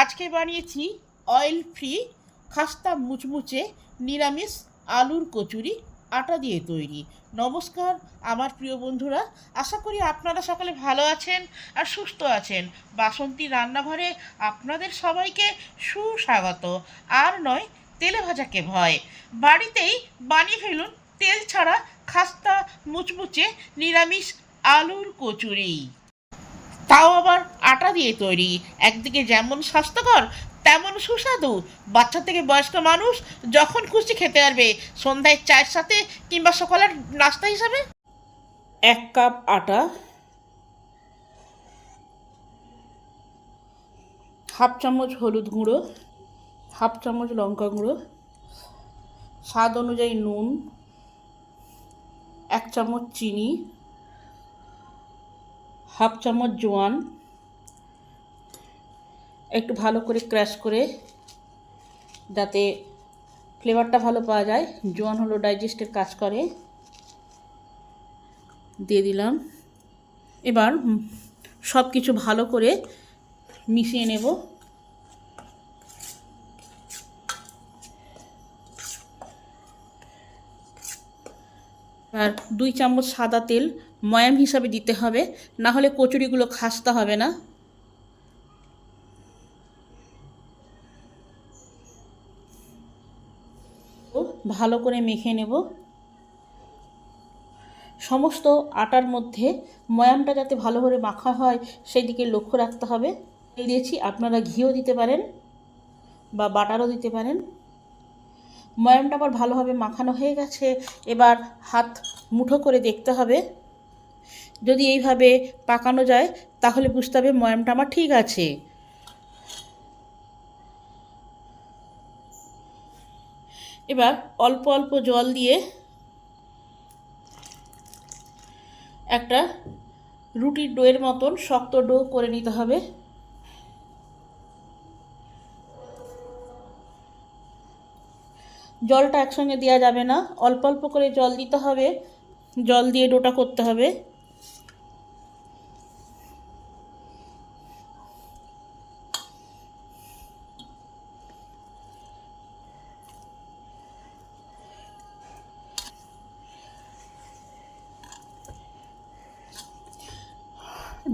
আজকে বানিয়েছি oil free খাস্তা মুচমুচে নিরামিষ আলুর কচুরি আটা দিয়ে তৈরি। নমস্কার, আমার প্রিয় বন্ধুরা, আশা করি আপনারা সকলে ভালো আছেন আর সুস্থ আছেন। বাসন্তী রান্নাঘরে আপনাদের সবাইকে সুস্বাগত। আর নয়, তেলে ভাজাকে ভয়? বাড়িতেই বানিয়ে ফেলুন তেল ছাড়া খাস্তা মুচমুচে নিরামিষ আলুর কচুরি। তাও আবার আটা দিয়ে তৈরি। একদিকে যেমন স্বাস্থ্যকর, তেমন সুস্বাদু। বাচ্চা থেকে বয়স্ক মানুষ যখন খুশি খেতে পারবে, সন্ধ্যায় চায়ের সাথে কিংবা সকালের নাস্তা হিসাবে। এক কাপ আটা, হাফ চামচ হলুদ গুঁড়ো, হাফ চামচ লঙ্কা গুঁড়ো, স্বাদ অনুযায়ী নুন, এক চামচ চিনি হাফ চামচ জোয়ান, একটু ভালো করে ক্র্যাশ করে যাতে ফ্লেভারটা ভালো পাওয়া যায়। জোয়ান হলো ডাইজেস্টের কাজ করে। দিয়ে দিলাম। এবার সব কিছু ভালো করে মিশিয়ে নেব। আর দুই চামচ সাদা তেল ময়াম হিসাবে দিতে হবে না হলে কচুরিগুলো খাসতে হবে না। ভালো করে মেখে নেব। সমস্ত আটার মধ্যে ময়ামটা যাতে ভালো করে মাখা হয় সেই দিকে লক্ষ্য রাখতে হবে। দিয়েছি, আপনারা ঘিও দিতে পারেন বা বাটারও দিতে পারেন। ময়ামটা আবার ভালোভাবে মাখানো হয়ে গেছে, এবার হাত মুঠো করে দেখতে হবে। যদি এইভাবে পাকানো যায়, তাহলে বুঝতে হবে ময়ামটা আমার ঠিক আছে। এবার অল্প অল্প জল দিয়ে একটা রুটির ডোয়ের মতন শক্ত ডো করে নিতে হবে। জলটা একসঙ্গে দেওয়া যাবে না, অল্প অল্প করে জল দিতে হবে, জল দিয়ে ডোটা করতে হবে।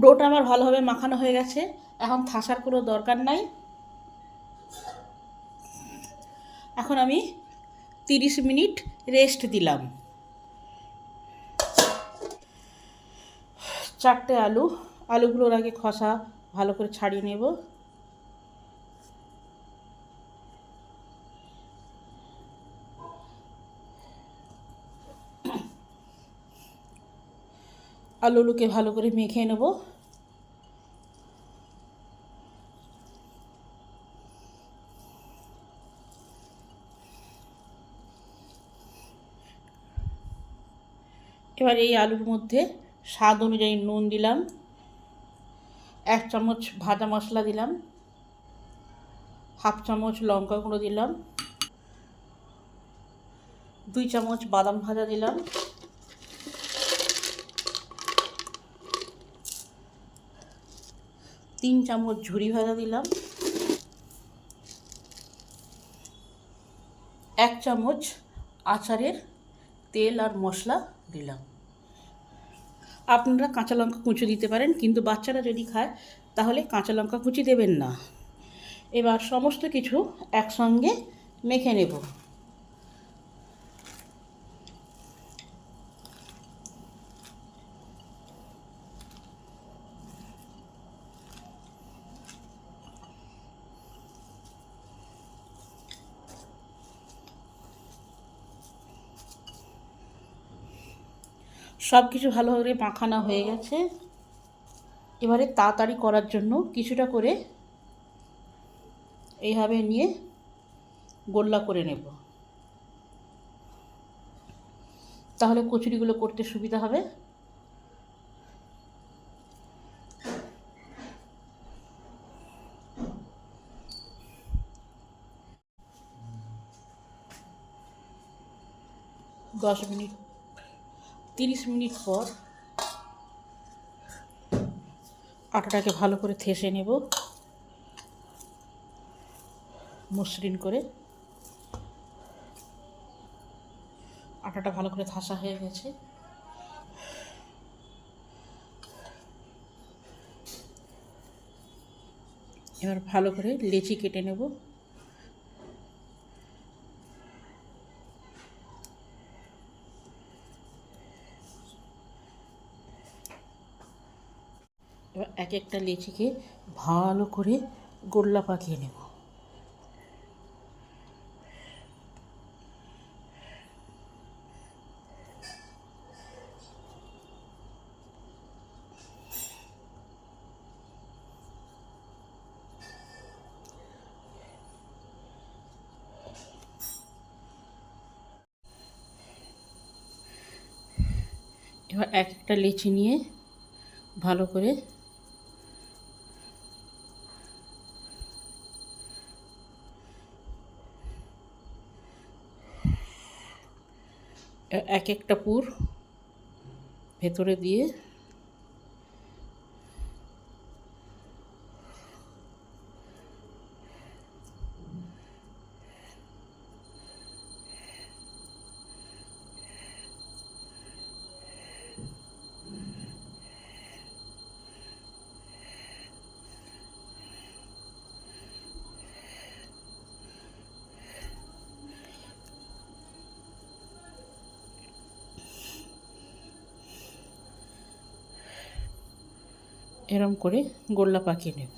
ডোটা আমার ভালোভাবে মাখানো হয়ে গেছে। এখন থাসার কোনো দরকার নাই। এখন আমি তিরিশ মিনিট রেস্ট দিলাম। চারটে আলু আলুগুলোর আগে খসা, ভালো করে ছাড়িয়ে নেব। আলুগুলোকে ভালো করে মেখে নেব। এবার এই আলুর মধ্যে স্বাদ অনুযায়ী নুন দিলাম, এক চামচ ভাজা মশলা দিলাম, হাফ চামচ লঙ্কা গুঁড়ো দিলাম, দুই চামচ বাদাম ভাজা দিলাম। তিন চামচ ঝুরি ভাজা দিলাম। এক চামচ আচারের তেল আর মশলা দিলাম। আপনারা কাঁচা লঙ্কা কুচি দিতে পারেন, কিন্তু বাচ্চারা যদি খায়, তাহলে কাঁচা লঙ্কা কুচি দেবেন না। এবার সমস্ত কিছু একসঙ্গে মেখে নেব। সব কিছু ভালোভাবে মাখানো হয়ে গেছে। এবারে তাড়াতাড়ি করার জন্য কিছুটা করে এইভাবে নিয়ে গোল্লা করে নেব। তাহলে কচুরিগুলো করতে সুবিধা হবে। দশ মিনিট তিরিশ মিনিট পর আটাটাকে ভালো করে থেসে নেব। মসৃণ করে। আটাটা ভালো করে থাসা হয়ে গেছে। এবার ভালো করে লেচি কেটে নেব এবার এক একটা লেচিকে ভালো করে গোল্লা পাকিয়ে নেব। এবার এক একটা লেচি নিয়ে ভালো করে এক একটা পুর ভেতরে দিয়ে এরম করে গোল্লা পাকিয়ে নেব।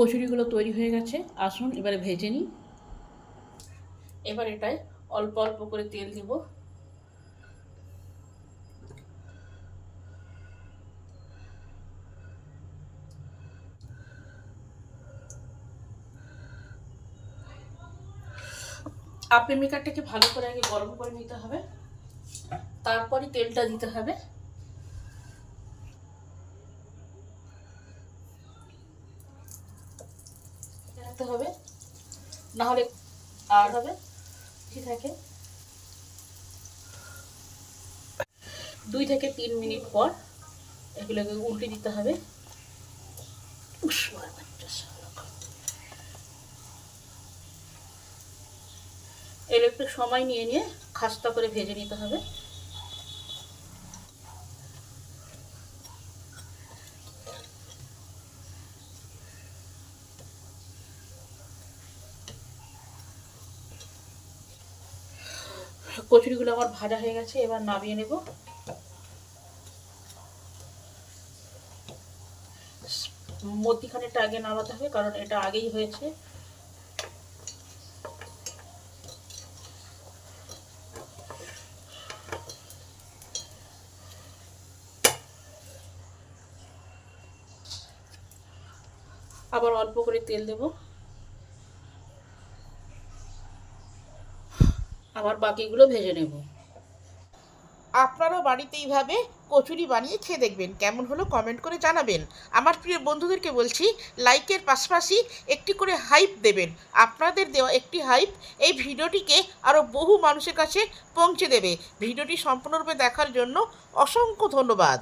কচুরিগুলো তৈরি হয়ে গেছে। আসুন, এবারে ভেজে নিই। এবার এটায় অল্প অল্প করে তেল দিব। আপেল মেকারটাকে ভালো করে আগে গরম করে নিতে হবে। তারপরে তেলটা দিতে হবে। রাখতে হবে। না হলে আর হবে। ঠিক থাকে দুই থেকে তিন মিনিট পর এগুলোকে উল্টে দিতে হবে। এর একটু সময় নিয়ে নিয়ে খাস্তা করে ভেজে নিতে হবে। কচুরিগুলো আমার ভাজা হয়ে গেছে, এবার নামিয়ে নেব। মধ্যিখানেটা আগে নামাতে হবে, কারণ এটা আগেই হয়েছে। আবার অল্প করে তেল দেব। আবার বাকিগুলো ভেজে নেব। আপনারাও বাড়িতে এইভাবে কচুরি বানিয়ে খেয়ে দেখবেন। কেমন হলো কমেন্ট করে জানাবেন। আমার প্রিয় বন্ধুদেরকে বলছি লাইকের পাশাপাশি একটি করে হাইপ দেবেন। আপনাদের দেওয়া একটি হাইপ এই ভিডিওটিকে আরও বহু মানুষের কাছে পৌঁছে দেবে। ভিডিওটি সম্পূর্ণরূপে দেখার জন্য অসংখ্য ধন্যবাদ।